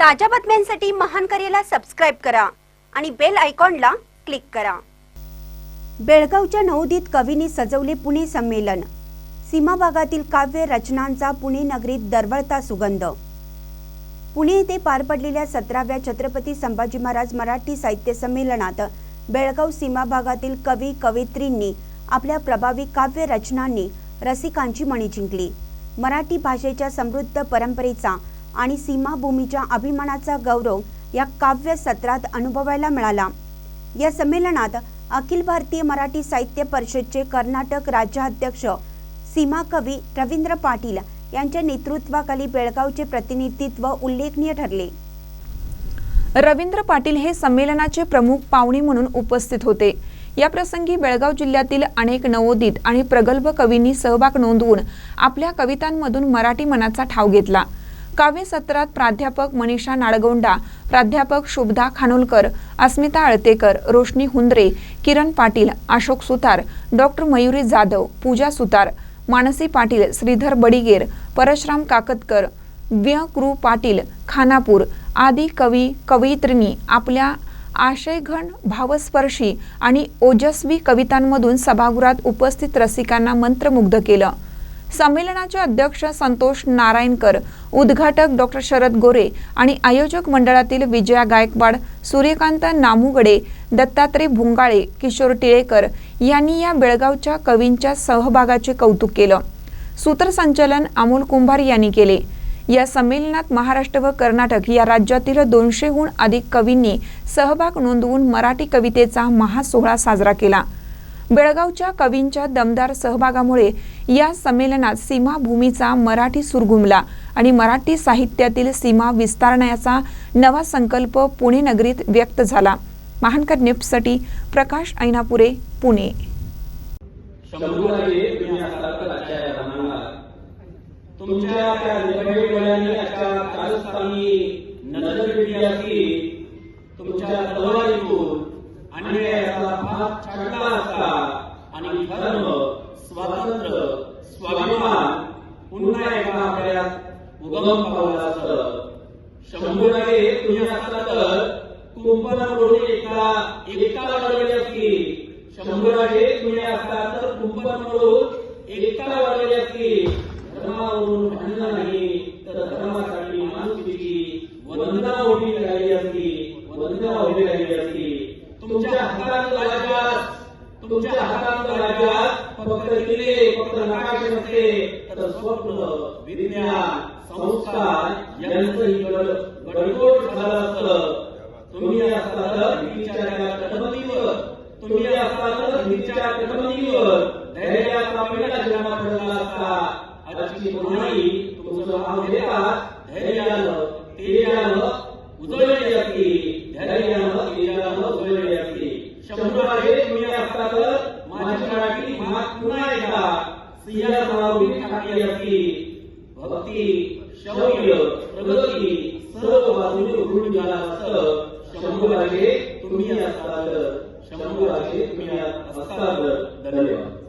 ताज्या बातम्यांसाठी महान करेला सबस्क्राईब करा आणि बेल आयकॉनला क्लिक करा. बेळगावच्या नवोदित कवींनी सजवले पुणे संमेलन. सीमा भागातील काव्य रचनांचा पुणे नगरीत दरवळता सुगंध. पुणे येथे पार पडलेल्या सतराव्या छत्रपती संभाजी महाराज मराठी साहित्य संमेलनात बेळगाव सीमा भागातील कवी कवित्रींनी आपल्या प्रभावी काव्य रचनांनी रसिकांची मणी जिंकली. मराठी भाषेच्या समृद्ध परंपरेचा आणि सीमाभूमीच्या अभिमानाचा गौरव या काव्य सत्रात अनुभवायला मिळाला. या संमेलनात अखिल भारतीय मराठी साहित्य परिषदचे कर्नाटक राज्याध्यक्ष सीमा कवी रवींद्र पाटील यांच्या नेतृत्वाखाली बेळगावचे प्रतिनिधित्व उल्लेखनीय ठरले. रवींद्र पाटील हे संमेलनाचे प्रमुख पाहुणे म्हणून उपस्थित होते. या प्रसंगी बेळगाव जिल्ह्यातील अनेक नवोदित आणि प्रगल्भ कवींनी सहभाग नोंदवून आपल्या कवितांमधून मराठी मनाचा ठाव घेतला. काव्य सत्रात प्राध्यापक मनीषा नाळगोंडा प्राध्यापक शुभदा खानोलकर अस्मिता अळतेकर रोशनी हुंद्रे किरण पाटील अशोक सुतार डॉक्टर मयुरी जाधव पूजा सुतार मानसी पाटील श्रीधर बडिगेर परशराम काकतकर व्यकृ पाटील खानापूर आदी कवी कवयित्रींनी आपल्या आशयघन भावस्पर्शी आणि ओजस्वी कवितांमधून सभागृहात उपस्थित रसिकांना मंत्रमुग्ध केलं. संमेलनाचे अध्यक्ष संतोष नारायणकर उद्घाटक डॉक्टर शरद गोरे आणि आयोजक मंडळातील विजया गायकवाड सूर्यकांत नामुगडे दत्तात्रय भुंगाळे किशोर टिळेकर यांनी या बेळगावच्या कवींच्या सहभागाचे कौतुक केलं. सूत्रसंचलन अमोल कुंभार यांनी केले. या संमेलनात महाराष्ट्र व कर्नाटक या राज्यातील दोनशेहून अधिक कवींनी सहभाग नोंदवून मराठी कवितेचा महासोहळा साजरा केला. बेळगावच्या कवींच्या दमदार सहभागामुळे या संमेलनात सीमाभूमीचा मराठी सुरगुमला आणि मराठी साहित्यातील सीमा विस्तारण्याचा नवा संकल्प पुणे नगरीत व्यक्त झाला. महानकर न्यूजसाठी प्रकाश ऐनापुरे पुणे. तुमच्या त्या निकडे अशा कारस्थानी नजर पिढी असली तुमच्या तलवारीतून अन्यायाचा असता आणि धर्म स्वातंत्र्य स्वाभिमान पुन्हा एका आपल्यात उगम पावला असत. शंभूराजे तुम्ही असला तर कुंपणाकडून एका एका वाढवली असती. शंभराजे तुम्ही असला तर कुंपणाकडून एका वाढवली असती. धर्मावरून भांडण नाही तर धर्मासाठी माणुसकीची वंदना उभी राहिली असती वंदना उभी राहिली असती तुमच्या हातात राज्यात तुमच्या हातात राज्यात फक्त किल्ले फक्त नकाशे नसते तर स्वप्न विज्ञान संस्कार यांचंही गड गडगोट झालं असतं. तुम्ही असता तर हिच्याच्या कटबंदीवर तुम्ही असता तर हिच्या कटबंदीवर धैर्याचा पेढा जन्म पडला असता आजची पुन्हाही तुमचं नाव घेतात धैर्यानं तेजानं उजळली असती sehingga melalui anak ia yakin berarti syawil berarti semua dunia berhubung dalam se syambu lagi tumiyat salada syambu lagi tumiyat asal dan lewat